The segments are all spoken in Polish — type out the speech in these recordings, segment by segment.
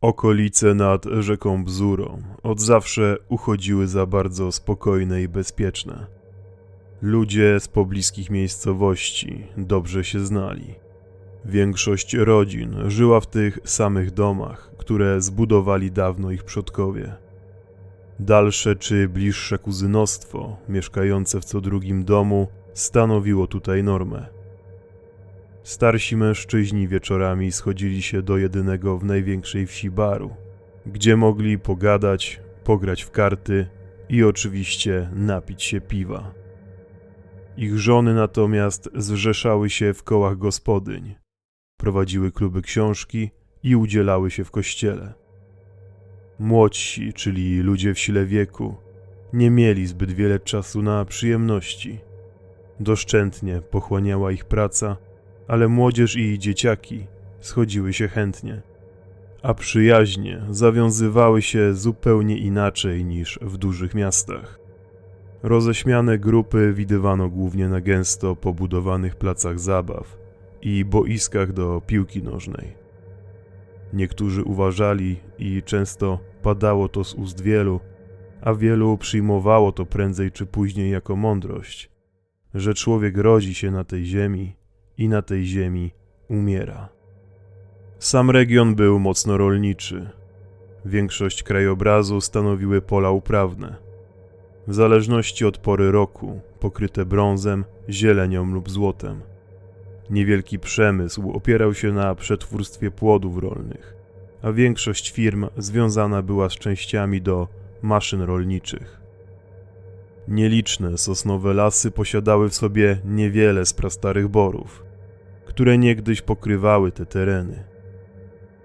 Okolice nad rzeką Bzurą od zawsze uchodziły za bardzo spokojne i bezpieczne. Ludzie z pobliskich miejscowości dobrze się znali. Większość rodzin żyła w tych samych domach, które zbudowali dawno ich przodkowie. Dalsze czy bliższe kuzynostwo, mieszkające w co drugim domu, stanowiło tutaj normę. Starsi mężczyźni wieczorami schodzili się do jedynego w największej wsi baru, gdzie mogli pogadać, pograć w karty i oczywiście napić się piwa. Ich żony natomiast zrzeszały się w kołach gospodyń, prowadziły kluby książki i udzielały się w kościele. Młodsi, czyli ludzie w sile wieku, nie mieli zbyt wiele czasu na przyjemności. Doszczętnie pochłaniała ich praca, ale młodzież i dzieciaki schodziły się chętnie, a przyjaźnie zawiązywały się zupełnie inaczej niż w dużych miastach. Roześmiane grupy widywano głównie na gęsto pobudowanych placach zabaw i boiskach do piłki nożnej. Niektórzy uważali i często padało to z ust wielu, a wielu przyjmowało to prędzej czy później jako mądrość, że człowiek rodzi się na tej ziemi i na tej ziemi umiera. Sam region był mocno rolniczy. Większość krajobrazu stanowiły pola uprawne. W zależności od pory roku, pokryte brązem, zielenią lub złotem. Niewielki przemysł opierał się na przetwórstwie płodów rolnych, a większość firm związana była z częściami do maszyn rolniczych. Nieliczne sosnowe lasy posiadały w sobie niewiele z prastarych borów, które niegdyś pokrywały te tereny.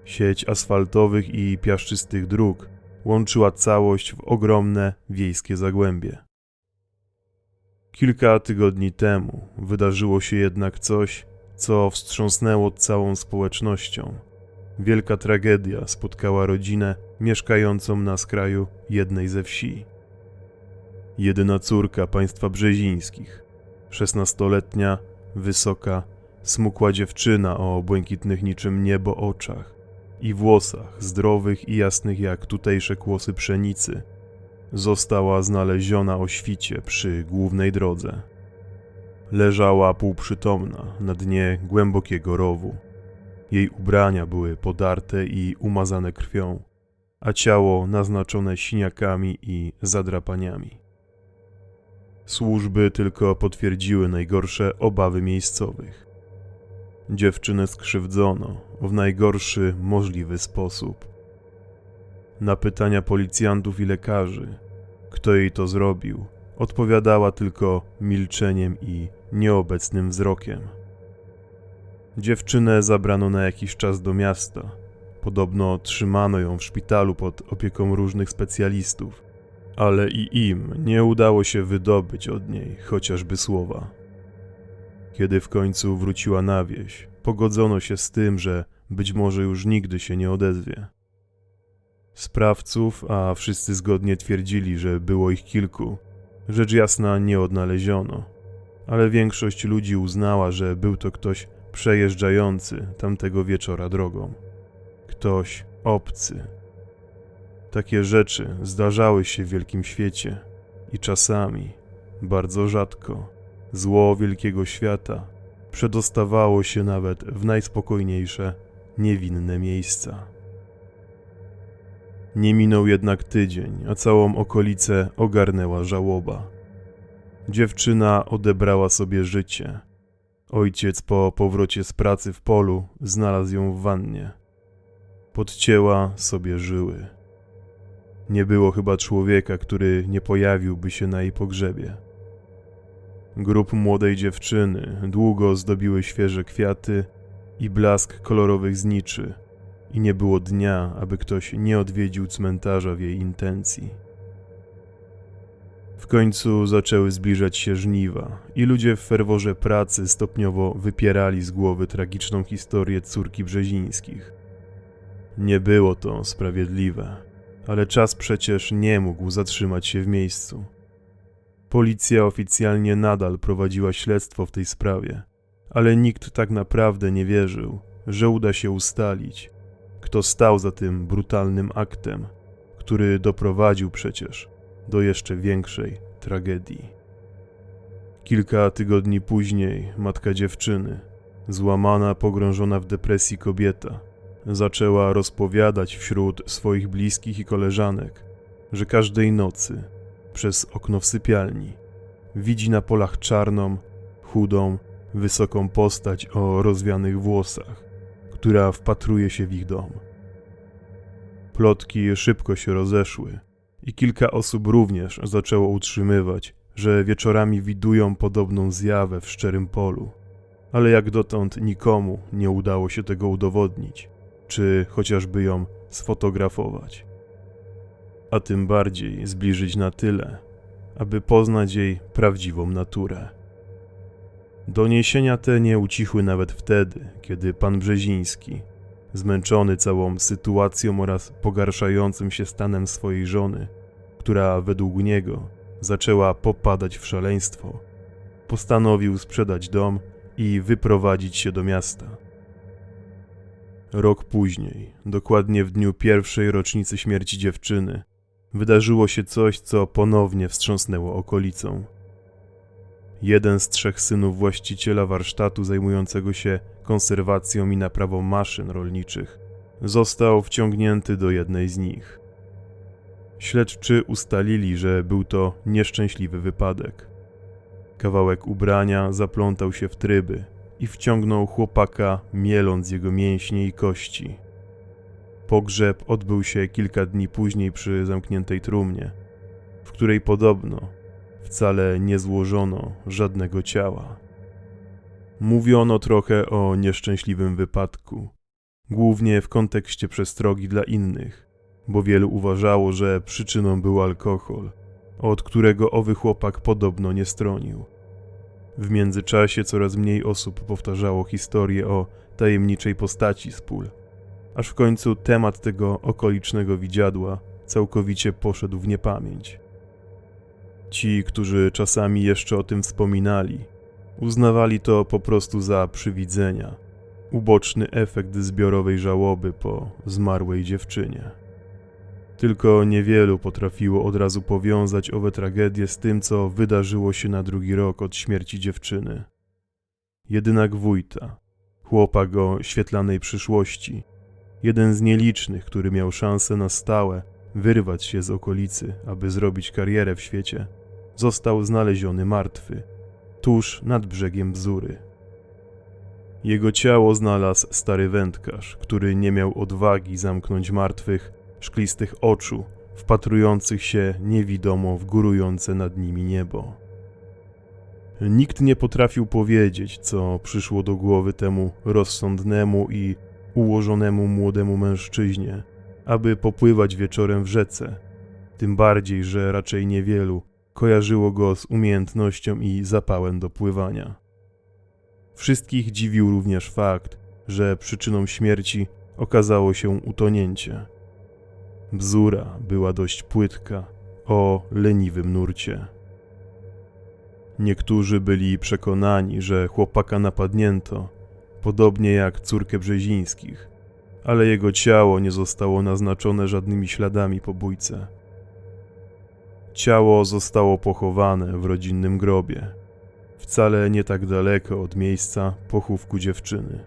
Sieć asfaltowych i piaszczystych dróg łączyła całość w ogromne wiejskie zagłębie. Kilka tygodni temu wydarzyło się jednak coś, co wstrząsnęło całą społecznością. Wielka tragedia spotkała rodzinę mieszkającą na skraju jednej ze wsi. Jedyna córka państwa brzezińskich, szesnastoletnia, wysoka, smukła dziewczyna o błękitnych niczym niebo oczach i włosach zdrowych i jasnych jak tutejsze kłosy pszenicy, została znaleziona o świcie przy głównej drodze. Leżała półprzytomna na dnie głębokiego rowu. Jej ubrania były podarte i umazane krwią, a ciało naznaczone siniakami i zadrapaniami. Służby tylko potwierdziły najgorsze obawy miejscowych. Dziewczynę skrzywdzono w najgorszy możliwy sposób. Na pytania policjantów i lekarzy, kto jej to zrobił, odpowiadała tylko milczeniem i nieobecnym wzrokiem. Dziewczynę zabrano na jakiś czas do miasta. Podobno trzymano ją w szpitalu pod opieką różnych specjalistów, ale i im nie udało się wydobyć od niej chociażby słowa. Kiedy w końcu wróciła na wieś, pogodzono się z tym, że być może już nigdy się nie odezwie. Sprawców, a wszyscy zgodnie twierdzili, że było ich kilku, rzecz jasna nie odnaleziono, ale większość ludzi uznała, że był to ktoś przejeżdżający tamtego wieczora drogą. Ktoś obcy. Takie rzeczy zdarzały się w wielkim świecie i czasami, bardzo rzadko, zło wielkiego świata przedostawało się nawet w najspokojniejsze, niewinne miejsca. Nie minął jednak tydzień, a całą okolicę ogarnęła żałoba. Dziewczyna odebrała sobie życie. Ojciec po powrocie z pracy w polu znalazł ją w wannie. Podcięła sobie żyły. Nie było chyba człowieka, który nie pojawiłby się na jej pogrzebie. Grup młodej dziewczyny długo zdobiły świeże kwiaty i blask kolorowych zniczy, i nie było dnia, aby ktoś nie odwiedził cmentarza w jej intencji. W końcu zaczęły zbliżać się żniwa i ludzie w ferworze pracy stopniowo wypierali z głowy tragiczną historię córki Brzezińskich. Nie było to sprawiedliwe, ale czas przecież nie mógł zatrzymać się w miejscu. Policja oficjalnie nadal prowadziła śledztwo w tej sprawie, ale nikt tak naprawdę nie wierzył, że uda się ustalić, kto stał za tym brutalnym aktem, który doprowadził przecież do jeszcze większej tragedii. Kilka tygodni później matka dziewczyny, złamana, pogrążona w depresji kobieta, zaczęła rozpowiadać wśród swoich bliskich i koleżanek, że każdej nocy przez okno w sypialni widzi na polach czarną, chudą, wysoką postać o rozwianych włosach, która wpatruje się w ich dom. Plotki szybko się rozeszły i kilka osób również zaczęło utrzymywać, że wieczorami widują podobną zjawę w szczerym polu, ale jak dotąd nikomu nie udało się tego udowodnić, czy chociażby ją sfotografować. A tym bardziej zbliżyć na tyle, aby poznać jej prawdziwą naturę. Doniesienia te nie ucichły nawet wtedy, kiedy pan Brzeziński, zmęczony całą sytuacją oraz pogarszającym się stanem swojej żony, która według niego zaczęła popadać w szaleństwo, postanowił sprzedać dom i wyprowadzić się do miasta. Rok później, dokładnie w dniu pierwszej rocznicy śmierci dziewczyny, wydarzyło się coś, co ponownie wstrząsnęło okolicą. Jeden z trzech synów właściciela warsztatu zajmującego się konserwacją i naprawą maszyn rolniczych został wciągnięty do jednej z nich. Śledczy ustalili, że był to nieszczęśliwy wypadek. Kawałek ubrania zaplątał się w tryby i wciągnął chłopaka, mieląc jego mięśnie i kości. Pogrzeb odbył się kilka dni później przy zamkniętej trumnie, w której podobno wcale nie złożono żadnego ciała. Mówiono trochę o nieszczęśliwym wypadku, głównie w kontekście przestrogi dla innych, bo wielu uważało, że przyczyną był alkohol, od którego owy chłopak podobno nie stronił. W międzyczasie coraz mniej osób powtarzało historię o tajemniczej postaci z pól, aż w końcu temat tego okolicznego widziadła całkowicie poszedł w niepamięć. Ci, którzy czasami jeszcze o tym wspominali, uznawali to po prostu za przywidzenia, uboczny efekt zbiorowej żałoby po zmarłej dziewczynie. Tylko niewielu potrafiło od razu powiązać owe tragedie z tym, co wydarzyło się na drugi rok od śmierci dziewczyny. Jedynak wójta, chłopak o świetlanej przyszłości, jeden z nielicznych, który miał szansę na stałe wyrwać się z okolicy, aby zrobić karierę w świecie, został znaleziony martwy, tuż nad brzegiem Bzury. Jego ciało znalazł stary wędkarz, który nie miał odwagi zamknąć martwych, szklistych oczu, wpatrujących się niewidomo w górujące nad nimi niebo. Nikt nie potrafił powiedzieć, co przyszło do głowy temu rozsądnemu i ułożonemu młodemu mężczyźnie, aby popływać wieczorem w rzece, tym bardziej, że raczej niewielu kojarzyło go z umiejętnością i zapałem do pływania. Wszystkich dziwił również fakt, że przyczyną śmierci okazało się utonięcie. Bzura była dość płytka, o leniwym nurcie. Niektórzy byli przekonani, że chłopaka napadnięto, podobnie jak córkę Brzezińskich, ale jego ciało nie zostało naznaczone żadnymi śladami po bójce. Ciało zostało pochowane w rodzinnym grobie, wcale nie tak daleko od miejsca pochówku dziewczyny.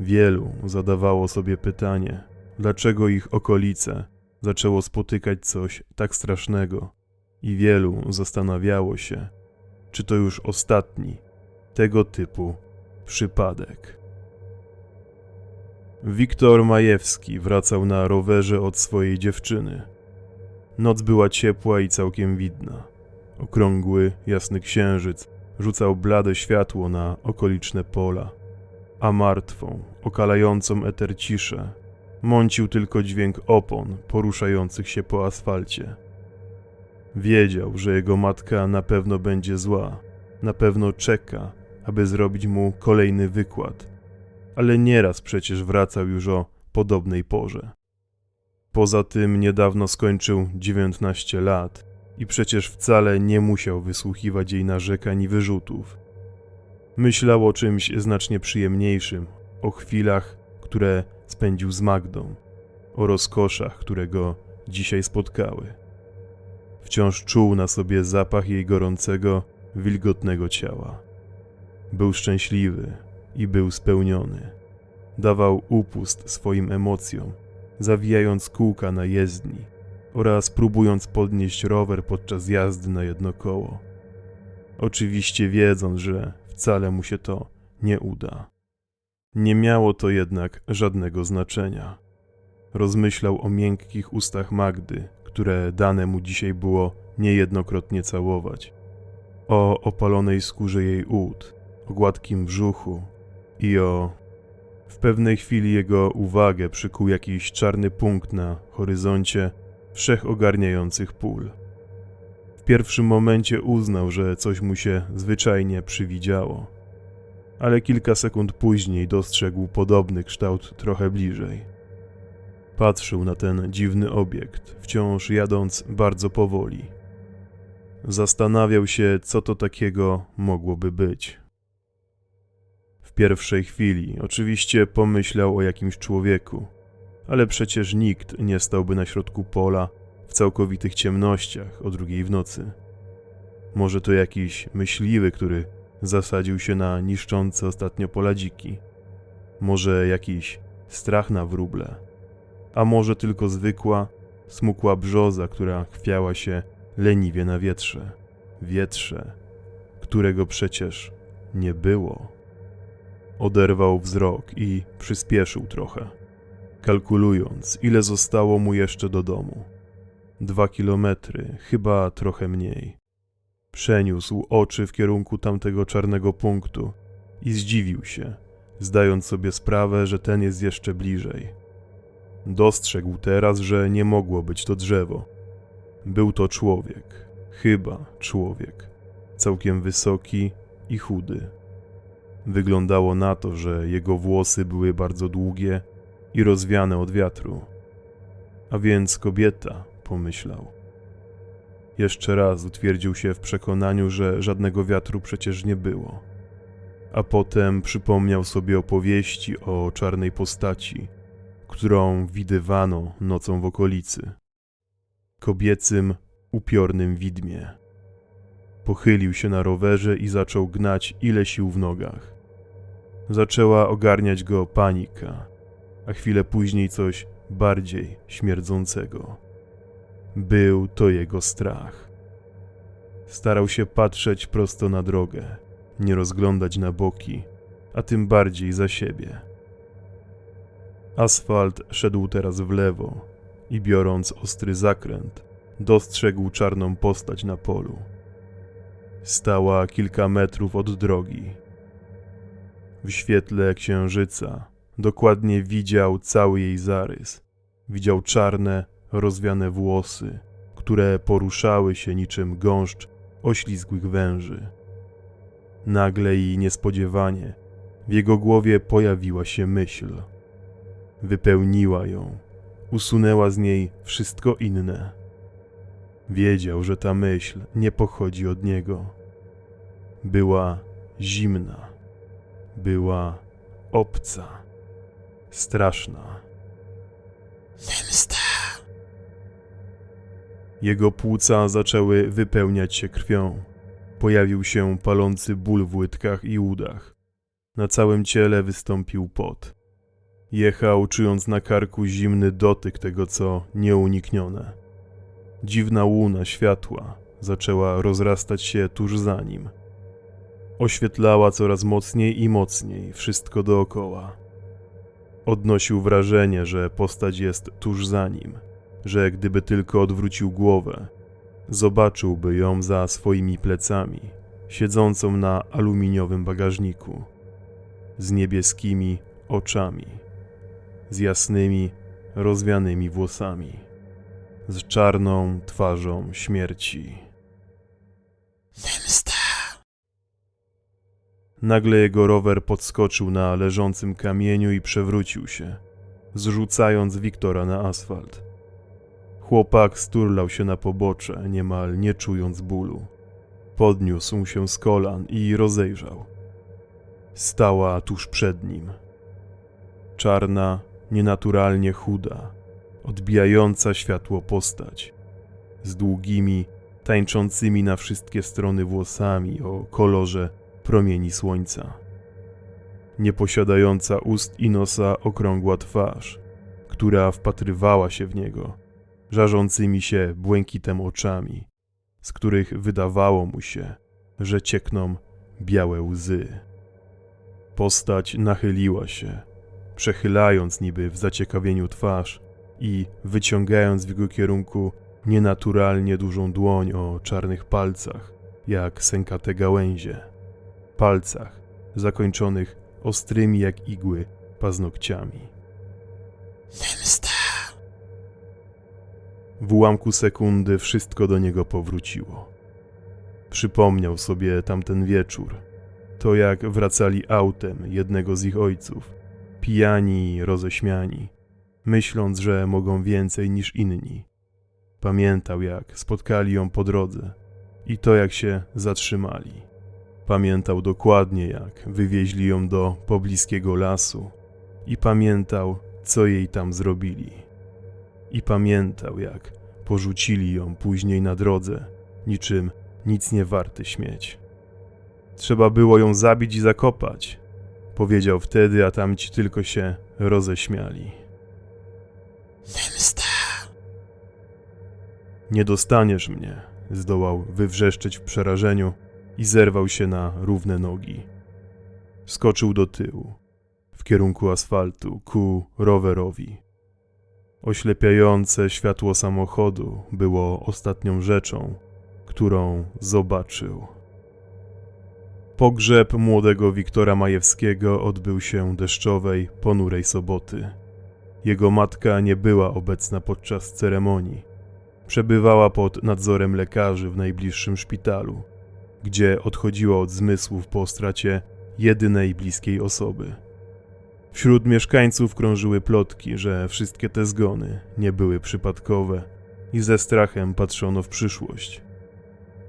Wielu zadawało sobie pytanie, dlaczego ich okolice zaczęło spotykać coś tak strasznego, i wielu zastanawiało się, czy to już ostatni tego typu przypadek. Wiktor Majewski wracał na rowerze od swojej dziewczyny. Noc była ciepła i całkiem widna. Okrągły, jasny księżyc rzucał blade światło na okoliczne pola, a martwą, okalającą eter ciszę mącił tylko dźwięk opon poruszających się po asfalcie. Wiedział, że jego matka na pewno będzie zła, na pewno czeka, aby zrobić mu kolejny wykład, ale nieraz przecież wracał już o podobnej porze. Poza tym niedawno skończył 19 lat i przecież wcale nie musiał wysłuchiwać jej narzekań i wyrzutów. Myślał o czymś znacznie przyjemniejszym, o chwilach, które spędził z Magdą, o rozkoszach, które go dzisiaj spotkały. Wciąż czuł na sobie zapach jej gorącego, wilgotnego ciała. Był szczęśliwy i był spełniony. Dawał upust swoim emocjom, zawijając kółka na jezdni oraz próbując podnieść rower podczas jazdy na jedno koło. Oczywiście wiedząc, że wcale mu się to nie uda. Nie miało to jednak żadnego znaczenia. Rozmyślał o miękkich ustach Magdy, które dane mu dzisiaj było niejednokrotnie całować, o opalonej skórze jej ud, o gładkim brzuchu i o. W pewnej chwili jego uwagę przykuł jakiś czarny punkt na horyzoncie wszechogarniających pól. W pierwszym momencie uznał, że coś mu się zwyczajnie przywidziało, ale kilka sekund później dostrzegł podobny kształt trochę bliżej. Patrzył na ten dziwny obiekt, wciąż jadąc bardzo powoli. Zastanawiał się, co to takiego mogłoby być. Pierwszej chwili oczywiście pomyślał o jakimś człowieku, ale przecież nikt nie stałby na środku pola w całkowitych ciemnościach o drugiej w nocy. Może to jakiś myśliwy, który zasadził się na niszczące ostatnio pola dziki. Może jakiś strach na wróble. A może tylko zwykła, smukła brzoza, która chwiała się leniwie na wietrze. Wietrze, którego przecież nie było. Oderwał wzrok i przyspieszył trochę, kalkulując, ile zostało mu jeszcze do domu. Dwa kilometry, chyba trochę mniej. Przeniósł oczy w kierunku tamtego czarnego punktu i zdziwił się, zdając sobie sprawę, że ten jest jeszcze bliżej. Dostrzegł teraz, że nie mogło być to drzewo. Był to człowiek, chyba człowiek, całkiem wysoki i chudy. Wyglądało na to, że jego włosy były bardzo długie i rozwiane od wiatru. A więc kobieta, pomyślał. Jeszcze raz utwierdził się w przekonaniu, że żadnego wiatru przecież nie było. A potem przypomniał sobie opowieści o czarnej postaci, którą widywano nocą w okolicy. Kobiecym, upiornym widmie. Pochylił się na rowerze i zaczął gnać ile sił w nogach. Zaczęła ogarniać go panika, a chwilę później coś bardziej śmierdzącego. Był to jego strach. Starał się patrzeć prosto na drogę, nie rozglądać na boki, a tym bardziej za siebie. Asfalt szedł teraz w lewo i biorąc ostry zakręt, dostrzegł czarną postać na polu. Stała kilka metrów od drogi. W świetle księżyca dokładnie widział cały jej zarys. Widział czarne, rozwiane włosy, które poruszały się niczym gąszcz oślizgłych węży. Nagle i niespodziewanie w jego głowie pojawiła się myśl. Wypełniła ją, usunęła z niej wszystko inne. Wiedział, że ta myśl nie pochodzi od niego. Była zimna, była obca, straszna. Zemsta. Jego płuca zaczęły wypełniać się krwią. Pojawił się palący ból w łydkach i udach. Na całym ciele wystąpił pot. Jechał, czując na karku zimny dotyk tego, co nieuniknione. Dziwna łuna światła zaczęła rozrastać się tuż za nim. Oświetlała coraz mocniej i mocniej wszystko dookoła. Odnosił wrażenie, że postać jest tuż za nim, że gdyby tylko odwrócił głowę, zobaczyłby ją za swoimi plecami, siedzącą na aluminiowym bagażniku, z niebieskimi oczami, z jasnymi, rozwianymi włosami, z czarną twarzą śmierci. Zemsta. Nagle jego rower podskoczył na leżącym kamieniu i przewrócił się, zrzucając Wiktora na asfalt. Chłopak sturlał się na pobocze, niemal nie czując bólu. Podniósł się z kolan i rozejrzał. Stała tuż przed nim. Czarna, nienaturalnie chuda, odbijająca światło postać, z długimi, tańczącymi na wszystkie strony włosami o kolorze promieni słońca. Nieposiadająca ust i nosa okrągła twarz, która wpatrywała się w niego, żarzącymi się błękitem oczami, z których wydawało mu się, że ciekną białe łzy. Postać nachyliła się, przechylając niby w zaciekawieniu twarz i wyciągając w jego kierunku nienaturalnie dużą dłoń o czarnych palcach, jak sękate gałęzie. Palcach zakończonych ostrymi jak igły paznokciami. Zemsta. W ułamku sekundy wszystko do niego powróciło. Przypomniał sobie tamten wieczór. To jak wracali autem jednego z ich ojców, pijani i roześmiani, myśląc, że mogą więcej niż inni. Pamiętał, jak spotkali ją po drodze i to, jak się zatrzymali. Pamiętał dokładnie, jak wywieźli ją do pobliskiego lasu i pamiętał, co jej tam zrobili. I pamiętał, jak porzucili ją później na drodze, niczym nic nie warty śmieć. Trzeba było ją zabić i zakopać, powiedział wtedy, a tamci tylko się roześmiali. Zemsta. Nie dostaniesz mnie, zdołał wywrzeszczeć w przerażeniu i zerwał się na równe nogi. Skoczył do tyłu, w kierunku asfaltu, ku rowerowi. Oślepiające światło samochodu było ostatnią rzeczą, którą zobaczył. Pogrzeb młodego Wiktora Majewskiego odbył się deszczowej, ponurej soboty. Jego matka nie była obecna podczas ceremonii. Przebywała pod nadzorem lekarzy w najbliższym szpitalu, gdzie odchodziła od zmysłów po stracie jedynej bliskiej osoby. Wśród mieszkańców krążyły plotki, że wszystkie te zgony nie były przypadkowe i ze strachem patrzono w przyszłość.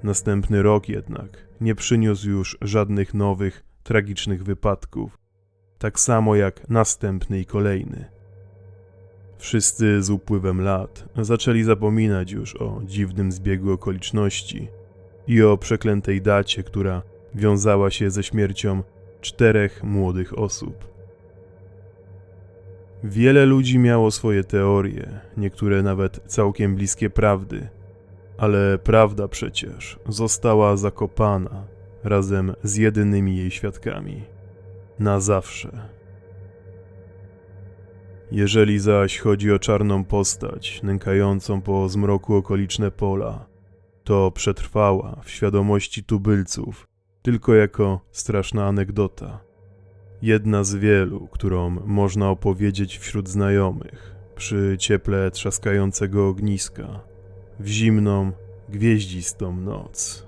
Następny rok jednak nie przyniósł już żadnych nowych, tragicznych wypadków, tak samo jak następny i kolejny. Wszyscy z upływem lat zaczęli zapominać już o dziwnym zbiegu okoliczności i o przeklętej dacie, która wiązała się ze śmiercią czterech młodych osób. Wiele ludzi miało swoje teorie, niektóre nawet całkiem bliskie prawdy, ale prawda przecież została zakopana razem z jedynymi jej świadkami. Na zawsze. Jeżeli zaś chodzi o czarną postać, nękającą po zmroku okoliczne pola, to przetrwała w świadomości tubylców tylko jako straszna anegdota. Jedna z wielu, którą można opowiedzieć wśród znajomych, przy cieple trzaskającego ogniska, w zimną, gwieździstą noc.